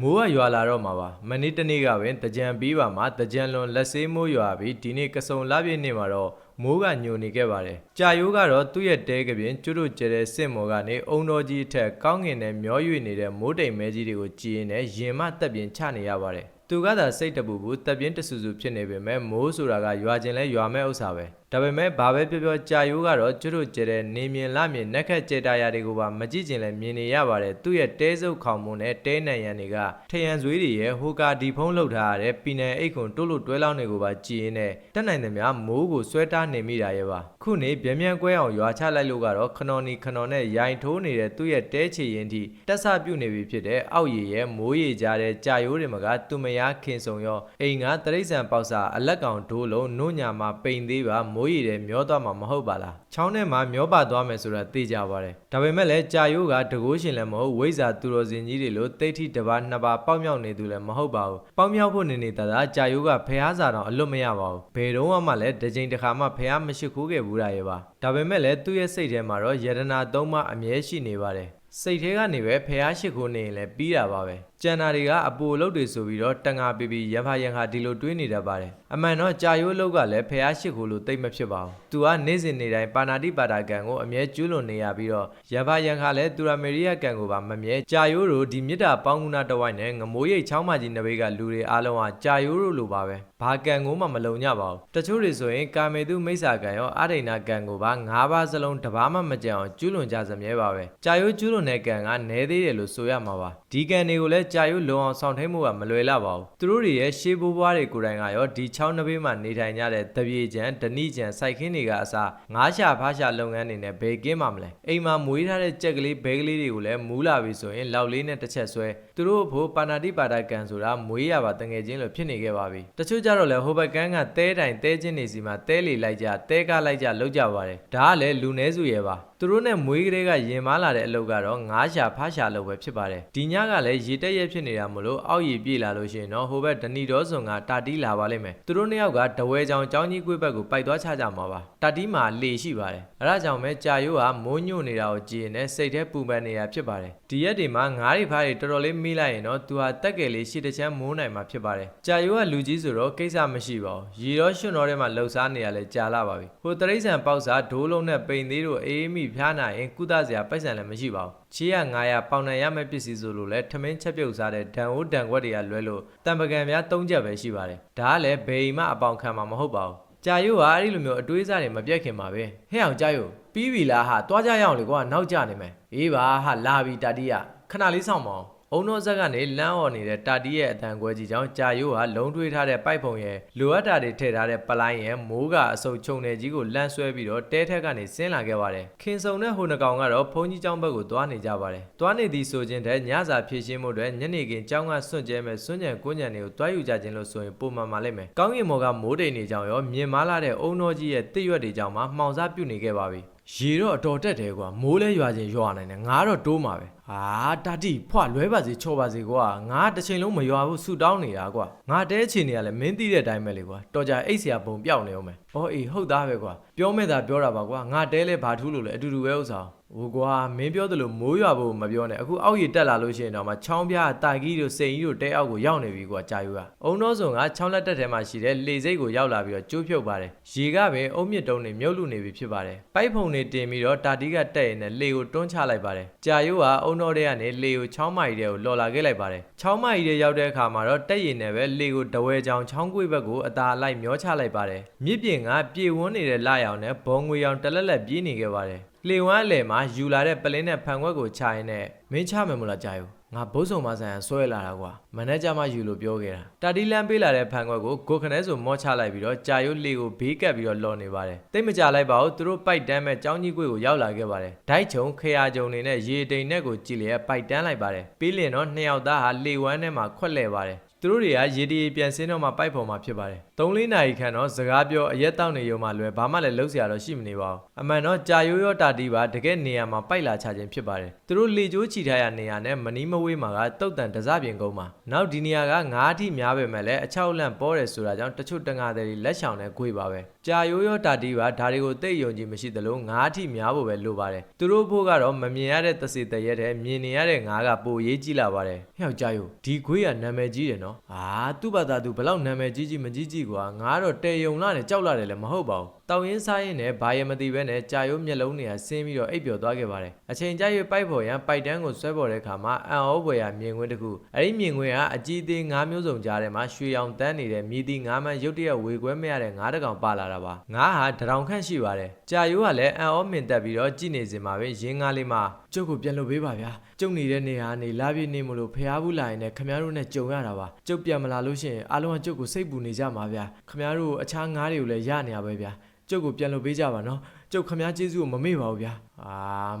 မိုးကရွာလာတော့မှာပါမနေ့တနေ့ကပင်တကြံပြီးပါမှာတကြံလွန်လက်ဆေးမိုးရွာပြီးဒီနေ့ကစုံလပြည့်နေ့မှာတော့မိုးကညိုနေခဲ့ပါတယ်ကြာယိုးကတော့သူ့ရဲ့တဲကပြင်ကျွတ်တို့ကျဲတဲ့စစ်မော်ကနေအုံတော်ကြီးအထက်ကောင်းငင်နဲ့မျောရွေနေတဲ့မိုးတိမ်မဲကြီးတွေကိုကြည်ရင်နဲ့ရင်မတက်ပြင်ချနေရပါတယ်သူကသာစိတ်တပူပူတက်ပြင်းတဆူဆူဖြစ်နေပေမဲ့မိုးဆိုတာကရွာခြင်းလဲရွာမဲ့ဥစ္စာပဲဒါပေမဲ့ဘာပဲပြောပြောကြာယိုးကတော့ကျွတ်တို့ကျဲတဲ့နေမြင်လမြင်နက်ခတ်ကျဲတာယာတွေကိုပါမကြည့်ကျင်လဲမြင်နေရပါတယ်သူ့ရဲ့တဲစုပ်ခေါင်မုံနဲ့တဲနံရံတွေကထရန်ဇွေးတွေရဲ့ဟိုကာဒီဖုံးလောက်ထားရတဲ့ပီနယ်အိတ်ခွန်တိုးလို့တွဲလောင်းတွေကိုပါကြည်ရင်နဲ့တက်နိုင်သမျှမိုးကိုဆွဲတားနေမိတာရဲ့ပါခုနေဗျမြန်ကွဲအောင်ရွာချလိုက်လို့ကတော့ခနော်နီခနော်နဲ့ရိုင်ထိုးနေတဲ့သူ့ရဲ့တဲချီရင်ထိတက်ဆပြုတ်နေပြီဖြစ်တဲ့အောက်ရည်ရဲ့မိုးရည်ကြားတဲ့ကြာယိုးတွေမကသူမယားခင်ဆောင်ရောအိမ်ကတရိษံပေါက်စာအလက်ကောင်ဒိုးလုံးနုညာမှာပိန်သေးပါမိုးရည်တဲ့မျောသွားမှာမဟုတ်ပါလားချောင်းထဲမှာမျောပါသွားမယ်ဆိုတာသိကြပါတယ်ဒါပေမဲ့လည်းကြာယိုးကတကိုးရှင်လည်းမဟုတ်ဝိဇ္ဇာသူတော်စင်ကြီးတွေလိုတိတ်ထိတစ်ပါးနှစ်ပါးပေါက်မြောက်နေသူလည်းမဟုတ်ပါဘူးပေါက်မြောက်ဖို့နေနေတာသာကြာယိုးကဖះစာတော့အလွတ်မရပါဘူးဘယ်တော့မှလည်းတစ်ချိန်တစ်ခါမှဖះမရှိခိုးခဲ့ဘူးတာရဲ့ပါဒါပေမဲ့လည်းသူ့ရဲ့စိတ်ထဲမှာတော့ယတနာသုံးပါအမြဲရှိနေပါတယ်စိတ်ထဲကနေပဲဖះရှိခိုးနေရင်လည်းပြီးတာပါပဲကျန်တာတွေကအပူအလုပ်တွေဆိုပြီးတော့တန်ငါပီပီရံဖာရံခါဒီလိုတွေးနေတတ်ပါတယ်အမှန်တော့ကြာရိုးအလုပ်ကလည်းဖះရှိခိုးလို့တိတ်မဖြစ်ပါဘူးသူကနေ့စဉ်နေ့တိုင်းပါဏာတိပါတာကံကိုအမြဲကျူးလွန်နေရပြီးတော့ရံဖာရံခါလည်းသူရမေရိယကံကိုပါမမြဲကြာရိုးတို့ဒီမြစ်တာပေါင်းကုနာတဝိုက်နဲ့ငမိုးရိတ်ချောင်းမကြီးနဘေးကလူတွေအားလုံးကကြာရိုးတို့လိုပါပဲဘာကံကိုမှမလုံညပါဘူးတချို့တွေဆိုရင်ကာမေတုမိစ္ဆာကံရောအာဒိဏကံကိုပါ၅ပါးစလုံးတစ်ပါးမှမကြံအောင်ကျူးလွန်ကြစမြဲပါပဲကြာရိုးကျူးလွန်တဲ့ကံကနဲသေးတယ်လို့ဆိုရမှာပါဒီကံတွေကိုလည်းကြာရိုးလုံအောင်ဆောင်ထိန်မှုကမလွယ်လာပါဘူးသူတို့တွေရဲ့ရှေးဘိုးဘွားတွေကိုယ်တိုင်ကရောဒီချောင်းနဘေးမှာနေထိုင်ကြတဲ့တပြေကျန်ဒဏိကျန်စိုက်ခင်းတွေကအစားငါးရှာဖားရှာလုပ်ငန်းတွေနဲ့ဘေကင်းမှာမလဲအိမ်မှာမွေးထားတဲ့ကြက်ကလေးဘဲကလေးတွေကိုလည်းမူးလာပြီဆိုရင်လောက်လေးနဲ့တစ်ချက်ဆွဲသူတို့အဖို့ပါဏာတိပါဒကံဆိုတာမွေးရပါတငယ်ချင်းလို့ဖြစ်နေခဲ့ပါပြီတချို့ကြတော့လေဟိုဘက်ကန်းကတဲတိုင်တဲချင်းနေစီမှာတဲလီလိုက်ကြတဲကားလိုက်ကြလောက်ကြပါတယ်ဒါကလည်းလူနည်းစုရဲ့ပါသူတို့နဲ့မွေးကလေးကရင်မားလာတဲ့အလုပ်ကတော့ငါးရှာဖားရှာလုပ်ပဲဖြစ်ပါတယ်ဒီညကလည်းရေတက်ရက်ဖြစ်နေတာမလို့အောက်ရေပြေးလာလို့ရှိရင်တော့ဟိုဘက်ဒဏီတော်စွန်ကတာတီးလာပါလိမ့်မယ်သူတို့နှစ်ယောက်ကတဝဲချောင်ចောင်းကြီးကွေးဘက်ကိုပိုက်သွားချကြမှာပါတာတီးမှာလေရှိပါတယ်အဲဒါကြောင့်ပဲကြာရိုးကမိုးညို့နေတာကိုကြည်ရင်လည်းစိတ်ထဲပူပန်နေတာဖြစ်ပါတယ်ဒီရက်တွေမှာငါးတွေဖားတွေတော်တော်လေးမေးလိုက်ရင်တော့သူဟာတက်ကယ်လေးရှေ့တစ်ချမ်းမိုးနိုင်မှာဖြစ်ပါတယ်ကြာရိုးကလူကြီးဆိုတော့ကိစ္စမရှိပါဘူးရေတော့ရွှွန်တော်ထဲမှာလှုပ်ရှားနေရလဲကြာလာပါပြီဟိုတရိษံပေါက်စားဒိုးလုံးနဲ့ပိန်သေးတို့အေးမိဖျားနိုင်ရင်ကုသစရာပိုက်ဆံလည်းမရှိပါဘူးချီးရ900ပေါင်နိုင်ရမယ့်ပစ္စည်းဆိုလို့လဲထမင်းချက်ပြုတ်စားတဲ့ဒံအိုးဒံခွက်တွေကလွဲလို့တံပကံများ၃ချက်ပဲရှိပါတယ်ဒါကလည်းဘယ်အိမ်မှအပေါင်ခံမှာမဟုတ်ပါဘူးကြာယို့ဟာအဲ့ဒီလိုမျိုးအတွေးစားတွေမပြတ်ခင်ပါပဲဟဲ့အောင်ကြာယို့ပြီးပြီလားဟာတွားကြရအောင်လေကွာနောက်ကျနေမယ်အေးပါဟာလာပြီတာတီးရခဏလေးစောင့်မအောင် အုံတော်ဆက်ကနေလမ်းော်နေတဲ့တာတီးရဲ့အတန်ကွဲကြီးကြောင့်ကြာယိုးဟာလုံထွေးထားတဲ့ပိုက်ဖုံရဲ့လိုအပ်တာတွေထည့်ထားတဲ့ပလိုင်းရဲ့မိုးကအဆုပ်ချုံနေကြီးကိုလန့်ဆွဲပြီးတော့တဲထက်ကနေဆင်းလာခဲ့ပါတယ်ခင်စုံတဲ့ဟိုနှကောင်ကတော့ဘုန်းကြီးကျောင်းဘက်ကိုသွားနေကြပါတယ်သွားနေသည်ဆိုခြင်းတဲ့ညစာဖြည့်ရှင်းမှုတွေညနေခင်းကျောင်းကစွန့်ကျဲမဲ့စွန့်ကြံကွန်းကြံတွေကိုတွားယူကြခြင်းလို့ဆိုရင်ပုံမှန်ပါလိမ့်မယ်ကောင်းကင်ဘော်ကမိုးတိမ်နေကြောင်ရောမြင်မာလာတဲ့အုံတော်ကြီးရဲ့တစ်ရွက်တွေကြောင့်မှမှောင်စားပြုတ်နေခဲ့ပါပြီ ရေတော့အတော်တက်တယ်ကွာမိုးလဲရွာခြင်းရွာနိုင်တယ်ငါတော့တိုးမှာပဲဟာတာတိဖွာလွဲပါစေချော်ပါစေကွာငါတစ်ချိန်လုံးမရွာဘူးဆူတောင်းနေတာကွာငါတဲချင်နေရလဲမင်းသိတဲ့အတိုင်းပဲလေကွာတော်ကြအိတ်ဆရာဘုံပြောက်နေအောင်မယ်အော်အေးဟုတ်သားပဲကွာပြောမဲ့တာပြောတာပါကွာငါတဲလဲဘာထူးလို့လဲအတူတူပဲဥစား ဟိုကွာမင်းပြောသလိုမိုးရွာဖို့မပြောနဲ့အခုအောက်ရီတက်လာလို့ရှိရင်တော့မှချောင်းပြားတာကြီးတို့စိန်ကြီးတို့တဲအောက်ကိုရောက်နေပြီကွာကြာယူကအုံတော်စုံကချောင်းလက်တက်ထဲမှာရှိတဲ့လေစိတ်ကိုရောက်လာပြီးတော့ကျိုးဖြုတ်ပါတယ်ရေကပဲအုံမြင့်တုံးနေမြုပ်လူနေပြီဖြစ်ပါတယ်ပိုက်ဖုံနေတင်ပြီးတော့တာတီးကတက်ရင်လည်းလေကိုတွန်းချလိုက်ပါတယ်ကြာယူကအုံတော်ထဲကနေလေကိုချောင်းမကြီးတဲ့ကိုလော်လာခဲ့လိုက်ပါတယ်ချောင်းမကြီးတဲ့ရောက်တဲ့အခါမှာတော့တက်ရင်နဲ့ပဲလေကိုတဝဲချောင်းချောင်းကွေ့ဘက်ကိုအသာလိုက်မျောချလိုက်ပါတယ်မြစ်ပြင်ကပြေဝန်းနေတဲ့လာရောင်နဲ့ဘုံငွေရောင်တလက်လက်ပြေးနေခဲ့ပါတယ် လေဝမ်းအလယ်မှာယူလာတဲ့ပလင်းနဲ့ဖန်ခွက်ကိုချရင်နဲ့မင်းချမယ်မလားကြာယူငါဘုတ်ဆုံမဆန်ဆွဲလာတာကွာမန်နေဂျာမှယူလို့ပြောခဲ့တာတာတီလန်ပေးလာတဲ့ဖန်ခွက်ကိုကိုခနဲဆိုမောချလိုက်ပြီးတော့ကြာရုပ်လေကိုဘေးကပ်ပြီးတော့လော်နေပါတယ်တိတ်မကြလိုက်ပါဘူးသူတို့ပိုက်တန်းမဲ့ចောင်းကြီးကွေကိုရောက်လာခဲ့ပါတယ်ဒိုက်ချုံခရာဂျုံနေနဲ့ရေတိန်နဲ့ကိုကြည်လျက်ပိုက်တန်းလိုက်ပါတယ်ပြီးလင်တော့နှစ်ယောက်သားဟာလေဝမ်းထဲမှာခွက်လဲပါတယ် သူတို့တွေကရေတီပြန်ဆင်းတော့မှပိုက်ပေါ်မှာဖြစ်ပါတယ်။၃လေးနာရီခန့်တော့စကားပြောအရက်တောက်နေရုံမှလွယ်ဘာမှလည်းလှုပ်ရှားတော့ရှိမနေပါဘူး။အမှန်တော့ကြာရိုးရောတာတီပါတကယ်နေရာမှာပိုက်လာချခြင်းဖြစ်ပါတယ်။သူတို့လေကျိုးချီထားရနေရာနဲ့မနီးမဝေးမှာကတုတ်တန်တစပြင်ကုန်းမှာ။နောက်ဒီနေရာကငါးအထိများပေမဲ့လည်းအချောက်လန့်ပေါ်တယ်ဆိုတာကြောင့်တချို့တငါတွေလက်ဆောင်နဲ့ကြွေပါပဲ။ကြာရိုးရောတာတီပါဒါတွေကိုသိယုံကြည်မရှိသလိုငါးအထိများဖို့ပဲလိုပါတယ်။သူတို့ဖို့ကတော့မမြင်ရတဲ့သစီတရက်တဲ့မြင်နေရတဲ့ငါးကပိုရေးကြည့်လာပါတယ်။ဟဲ့ကြာရိုးဒီခွေးကနာမည်ကြီးတယ်နော်။အာသူ့ဘာသာသူဘလောက်နာမည်ကြီးကြီးမကြီးကြီးကွာငါကတော့တေယုံလာနဲ့ကြောက်လာတယ်လည်းမဟုတ်ပါဘူး။တောင်ရင်စားရင်လည်းဘာရမသိပဲနဲ့ကြာရိုးမျက်လုံးတွေကဆင်းပြီးတော့အိပ်ပျော်သွားခဲ့ပါတယ်။အချိန်ကြာရွေးပိုက်ပေါ်ရန်ပိုက်တန်းကိုဆွဲပေါ်တဲ့ခါမှာအံ့ဩဖွယ်ရာမြင်ကွင်းတစ်ခု။အဲ့ဒီမြင်ကွင်းကအကြီးသေးငါးမျိုးစုံကြားထဲမှာရွှေရောင်တန်းနေတဲ့မြည်သည့်ငါးမန်းရုတ်တရက်ဝေခွဲမရတဲ့ငါးတစ်ကောင်ပါလာတာပါ။ငါးဟာတရောင်ခန့်ရှိပါတယ်။ကြာရိုးကလည်းအံ့ဩမြင်တက်ပြီးတော့ကြည့်နေစင်မှာပဲရင်းငါးလေးမှာ ကျုပ်ကိုပြန်လုပ်ပေးပါဗျာကျုပ်နေတဲ့နေရာကနေလာပြည့်နေမလို့ဖျားဘူးလာရင်လည်းခမရတို့နဲ့ကြုံရတာပါကျုပ်ပြန်မလာလို့ရှိရင်အားလုံးကကျုပ်ကိုစိတ်ပူနေကြမှာဗျာခမရတို့အခြားငားတွေကိုလည်းရနေရပဲဗျာကျုပ်ကိုပြန်လုပ်ပေးကြပါနော်ကျုပ်ခမရကျေးဇူးကိုမမေ့ပါဘူးဗျာအာ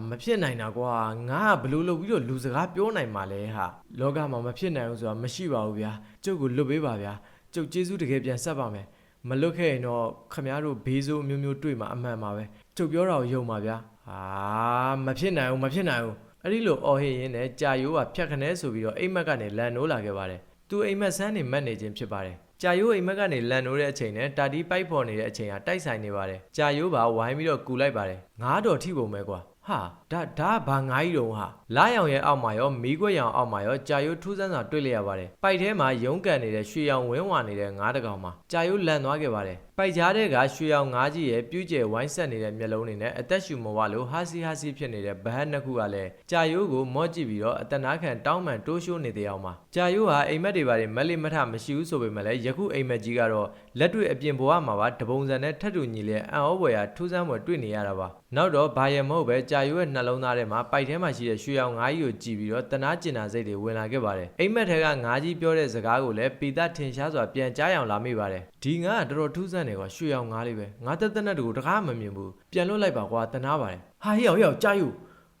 မဖြစ်နိုင်တာကွာငါကဘလို့လုပ်ပြီးတော့လူစကားပြောနိုင်မှာလဲဟာလောကမှာမဖြစ်နိုင်ဘူးဆိုတာမရှိပါဘူးဗျာကျုပ်ကိုလွတ်ပေးပါဗျာကျုပ်ကျေးဇူးတကယ်ပြန်ဆက်ပါမယ်မလွတ်ခဲ့ရင်တော့ခမရတို့ဘေးဆိုးမျိုးမျိုးတွေ့မှာအမှန်ပါပဲကျုပ်ပြောတာကိုယုံပါဗျာ အာမဖြစ်နိုင်ဘူးမဖြစ်နိုင်ဘူး။အဲ့ဒီလိုအော်ဟစ်ရင်းနဲ့ကြာရိုးကဖြတ်ခနဲဆိုပြီးတော့အိမ်မက်ကနေလန်နိုးလာခဲ့ပါတယ်။သူအိမ်မက်ဆန်းနေမက်နေခြင်းဖြစ်ပါတယ်။ကြာရိုးအိမ်မက်ကနေလန်နိုးတဲ့အချိန်နဲ့တာတီပိုက်ပေါ်နေတဲ့အချိန်ဟာတိုက်ဆိုင်နေပါတယ်။ကြာရိုးပါဝိုင်းပြီးတော့ကူလိုက်ပါတယ်။ငါးတော်ထိပုံပဲကွာ။ဟာဒါဒါကဘာငါးကြီးတုံးဟာလာရောင်ရဲ့အောက်မှာရောမီးခွက်ရောင်အောက်မှာရောကြာရိုးထူးဆန်းစွာတွေ့လျက်ရပါတယ်။ပိုက်ထဲမှာရုံးကန်နေတဲ့ရွှေရောင်ဝင်းဝါနေတဲ့ငါးတစ်ကောင်မှာကြာရိုးလန်သွားခဲ့ပါတယ်။ ပိုက်ကြားတဲ့ကရွှေရောင်ငါးကြီးရဲ့ပြူးကျဲဝိုင်းဆက်နေတဲ့မျက်လုံးတွေနဲ့အသက်ရှူမဝလို့ဟာစီဟာစီဖြစ်နေတဲ့ဗဟတ်နှစ်ခုကလည်းကြာရိုးကိုမော့ကြည့်ပြီးတော့အတနာခံတောင်းမှန်တိုးရှိုးနေတဲ့အောင်မှာကြာရိုးဟာအိမ်မက်တွေပါတွေမက်လိမထမရှိဘူးဆိုပေမဲ့လည်းယခုအိမ်မက်ကြီးကတော့လက်တွေ့အပြင်ဘဝမှာပါတပုံစံနဲ့ထပ်တူညီလျက်အံ့ဩဖွယ်ရာထူးဆန်းဖွယ်တွေ့နေရတာပါနောက်တော့ဘာရမဟုတ်ပဲကြာရိုးရဲ့နှလုံးသားထဲမှာပိုက်ထဲမှာရှိတဲ့ရွှေရောင်ငါးကြီးကိုကြည့်ပြီးတော့တနာကျင်နာစိတ်တွေဝင်လာခဲ့ပါတယ်အိမ်မက်ထဲကငါးကြီးပြောတဲ့စကားကိုလည်းပီတာထင်ရှားစွာပြန်ကြားအောင်လာမိပါတယ်ဒီငါကတော်တော်ထူးဆန်းတယ်ကွာရွှေရောင်ငါးလေးပဲငါတက်တက်နဲ့တူတကားမမြင်ဘူးပြန်လွတ်လိုက်ပါကွာတနာပါတယ်ဟာဟေ့အောင်ဟေ့အောင်ကြာယူ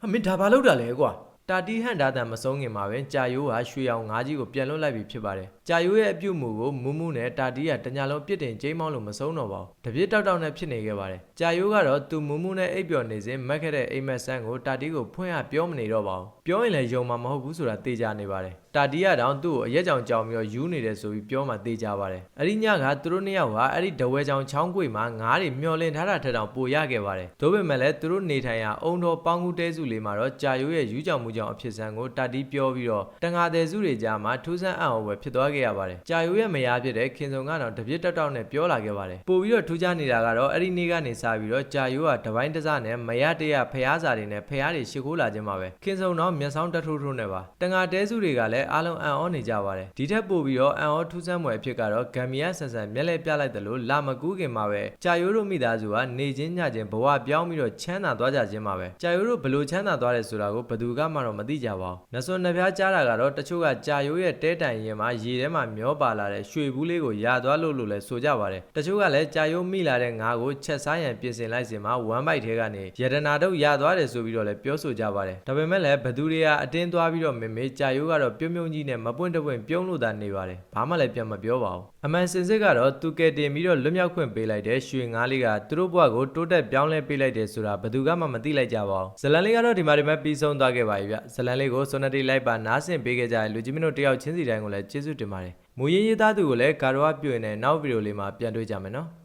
ဟာမင်းဒါဘာလုပ်တာလဲကွာတာတီဟန်ဒါတန်မဆုံးခင်မှာပဲကြာယိုးဟာရွှေရောင်ငါးကြီးကိုပြန်လွတ်လိုက်ပြီဖြစ်ပါတယ်။ကြာယိုးရဲ့အပြုတ်မှုကိုမူးမူးနဲ့တာတီကတညာလုံးပြစ်တင်ကျိမ်းမောင်းလို့မဆုံးတော့ပါဘူး။တပြစ်တောက်တောက်နဲ့ဖြစ်နေခဲ့ပါတယ်။ကြာယိုးကတော့သူမူးမူးနဲ့အိပ်ပျော်နေစဉ်မက်ခဲ့တဲ့အိမ်မက်ဆန်းကိုတာတီကိုဖွင့်ရပြောမနေတော့ပါဘူး။ပြောရင်လည်းယုံမှာမဟုတ်ဘူးဆိုတာသိကြနေပါတယ်။ တာတီကတောင်သူ့ကိုအရက်ကြောင်ကြောင်ပြီးတော့ယူနေတယ်ဆိုပြီးပြောမှသိကြပါတယ်။အဲ့ဒီညကသူတို့နှစ်ယောက်ဟာအဲ့ဒီဒဝဲကြောင်ချောင်းကွေမှာငါးတွေမျောလင့်ထားတာထက်တောင်ပိုရခဲ့ပါတယ်။ဒါပေမဲ့လည်းသူတို့နေထိုင်ရာအုံတော်ပေါင်းကူးတဲစုလေးမှာတော့ကြာယိုးရဲ့ယူကြောင်မှုကြောင့်အဖြစ်ဆန်းကိုတာတီပြောပြီးတော့တန်ငါတဲ့စုတွေကြားမှာထူးဆန်းအံ့ဩဝယ်ဖြစ်သွားခဲ့ရပါတယ်။ကြာယိုးရဲ့မယားဖြစ်တဲ့ခင်စုံကတော့တပြစ်တောက်တောက်နဲ့ပြောလာခဲ့ပါတယ်။ပို့ပြီးတော့ထူးခြားနေတာကတော့အဲ့ဒီနေ့ကနေစပြီးတော့ကြာယိုးကတပိုင်းတစနဲ့မယားတရဖျားစာတွေနဲ့ဖျားတွေရှ िख ိုးလာခြင်းပါပဲ။ခင်စုံတော့မျက်စောင်းတထိုးထိုးနဲ့ပါ။တန်ငါတဲစုတွေကလည်းအားလုံးအံ့ဩနေကြပါတယ်။ဒီထက်ပိုပြီးတော့အံ့ဩထူးဆန်းမွယ်အဖြစ်ကတော့ဂမ်မီယာဆန်ဆန်မျက်လဲပြလိုက်တယ်လို့လာမကူးခင်မှာပဲကြာယိုးတို့မိသားစုကနေချင်းညချင်းဘဝပြောင်းပြီးတော့ချမ်းသာသွားကြခြင်းပါပဲ။ကြာယိုးတို့ဘလို့ချမ်းသာသွားတယ်ဆိုတာကိုဘယ်သူကမှတော့မသိကြပါဘူး။နစွန်နှပြားကြားတာကတော့တချို့ကကြာယိုးရဲ့တဲတိုင်ရင်မှာရေထဲမှာမျောပါလာတဲ့ရွှေဘူးလေးကိုယာသွားလို့လို့လဲဆိုကြပါတယ်။တချို့ကလည်းကြာယိုးမိလာတဲ့ငါးကိုချက်စားရန်ပြင်ဆင်လိုက်စင်မှာဝမ်ဘိုက်ထဲကနေရတနာတို့ယာသွားတယ်ဆိုပြီးတော့လည်းပြောဆိုကြပါတယ်။ဒါပေမဲ့လည်းဘသူတွေကအတင်းသွားပြီးတော့မေမေကြာယိုးကတော့ပြုံးပြုံးကြီးနဲ့မပွင့်တပွင့်ပြုံးလို့သာနေပါတယ်။ဘာမှလည်းပြန်မပြောပါဘူး။အမှန်စင်စစ်ကတော့သူကယ်တင်ပြီးတော့လွတ်မြောက်ခွင့်ပေးလိုက်တဲ့ရွှေငါးလေးကသူတို့ဘဝကိုတိုးတက်ပြောင်းလဲပေးလိုက်တယ်ဆိုတာဘသူကမှမသိလိုက်ကြပါဘူး။ဇလန်လေးကတော့ဒီမှာဒီမှာပြီးဆုံးသွားခဲ့ပါပြီဗျ။ဇလန်လေးကိုစွန်နတီလိုက်ပါနားဆင်ပေးခဲ့ကြတဲ့လူကြီးမင်းတို့တယောက်ချင်းစီတိုင်းကိုလည်းကျေးဇူးတင်ပါတယ်။မူရင်းရေးသားသူကိုလည်းကာရောပြုရင်တဲ့နောက်ဗီဒီယိုလေးမှာပြန်တွေ့ကြမယ်နော်။